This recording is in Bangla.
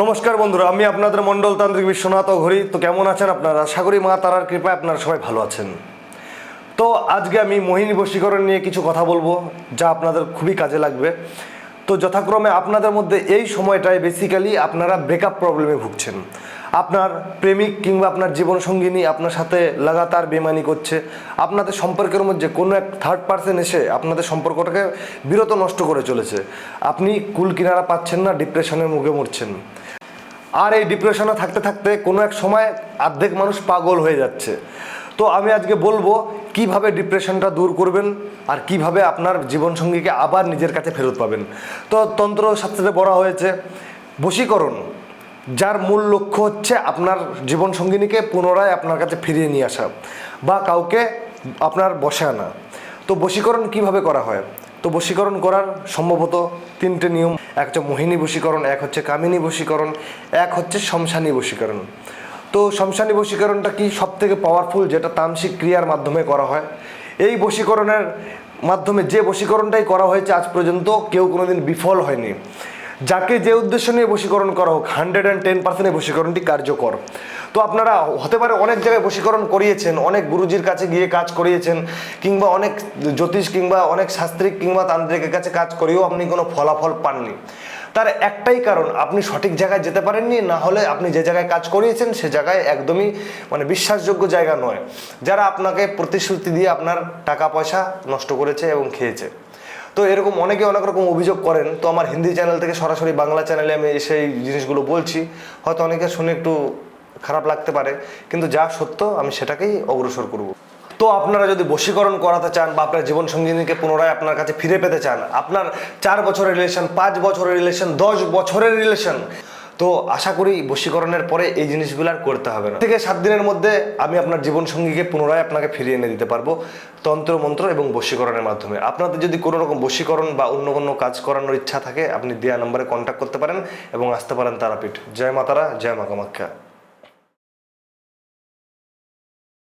নমস্কার বন্ধুরা, আমি আপনাদের মণ্ডলতান্ত্রিক বিশ্বনাথ ঘড়ি তো কেমন আছেন আপনারা? করি মা তারার কৃপায় আপনারা সবাই ভালো আছেন। তো আজকে আমি মোহিনী বশীকরণ নিয়ে কিছু কথা বলব, যা আপনাদের খুবই কাজে লাগবে। তো যথাক্রমে আপনাদের মধ্যে এই সময়টায় বেসিক্যালি আপনারা ব্রেকআপ প্রবলেমে ভুগছেন। আপনার প্রেমিক কিংবা আপনার জীবনসঙ্গিনী আপনার সাথে লাগাতার বেমানি করছে, আপনাদের সম্পর্কের মধ্যে কোনো এক থার্ড পার্সন এসে আপনাদের সম্পর্কটাকে বিরত নষ্ট করে চলেছে। আপনি কুল কিনারা পাচ্ছেন না, ডিপ্রেশনের মুখে মরছেন। আর এই ডিপ্রেশনে থাকতে থাকতে কোনো এক সময় অর্ধেক মানুষ পাগল হয়ে যাচ্ছে। তো আমি আজকে বলব, কীভাবে ডিপ্রেশনটা দূর করবেন আর কীভাবে আপনার জীবনসঙ্গীকে আবার নিজের কাছে ফেরত পাবেন। তো তন্ত্রশাস্ত্রে বলা হয়েছে, বশীকরণ যার মূল লক্ষ্য হচ্ছে আপনার জীবনসঙ্গিনীকে পুনরায় আপনার কাছে ফিরিয়ে নিয়ে আসা বা কাউকে আপনার বসে আনা। তো বশীকরণ কীভাবে করা হয়? তো বশীকরণ করার সম্ভবত তিনটে নিয়ম। এক হচ্ছে মোহিনী বশীকরণ, এক হচ্ছে কামিনী বশীকরণ, এক হচ্ছে শমশানী বশীকরণ। তো শমশানী বশীকরণটা কি সব থেকে পাওয়ারফুল যেটা তামসিক ক্রিয়ার মাধ্যমে করা হয়। এই বশীকরণের মাধ্যমে যে বশীকরণটাই করা হয়েছে আজ পর্যন্ত কেউ কোনোদিন বিফল হয়নি। যাকে যে উদ্দেশ্য নিয়ে বশীকরণ করা হোক হান্ড্রেড অ্যান্ড টেন পার্সেন্ট বশীকরণটি কার্যকর। তো আপনারা হতে পারে অনেক জায়গায় বশীকরণ করিয়েছেন, অনেক গুরুজির কাছে গিয়ে কাজ করিয়েছেন, কিংবা অনেক জ্যোতিষ কিংবা অনেক শাস্ত্রিক কিংবা তান্ত্রিকের কাছে কাজ করেও আপনি কোনো ফলাফল পাননি। তার একটাই কারণ, আপনি সঠিক জায়গায় যেতে পারেননি, না হলে আপনি যে জায়গায় কাজ করিয়েছেন সে জায়গায় একদমই মানে বিশ্বাসযোগ্য জায়গা নয়। যারা আপনাকে প্রতিশ্রুতি দিয়ে আপনার টাকা পয়সা নষ্ট করেছে এবং খেয়েছে। তো এরকম অনেকে অনেক রকম অভিযোগ করেন। তো আমার হিন্দি চ্যানেল থেকে সরাসরি বাংলা চ্যানেলে আমি সেই জিনিসগুলো বলছি। হয়তো অনেকে শুনে একটু খারাপ লাগতে পারে, কিন্তু যা সত্য আমি সেটাকেই অগ্রসর করব। তো আপনারা যদি বশীকরণ করাতে চান বা আপনার জীবন সঙ্গিনীকে পুনরায় আপনার কাছে ফিরে পেতে চান, আপনার চার বছরের রিলেশন পাঁচ বছরের রিলেশন দশ বছরের রিলেশন তো আশা করি বশীকরণের পরে এই জিনিসগুলো আর করতে হবে না। থেকে সাত দিনের মধ্যে আমি আপনার জীবন সঙ্গীকে পুনরায় আপনাকে ফিরিয়ে এনে দিতে পারব তন্ত্র, মন্ত্র এবং বশীকরণের মাধ্যমে। আপনাদের যদি কোনো রকম বশীকরণ বা অন্য কোনো কাজ করানোর ইচ্ছা থাকে, আপনি দেয়া নম্বরে কন্ট্যাক্ট করতে পারেন এবং আসতে পারেন তারাপীঠ। জয় মাতারা, জয় মা কামাখ্যা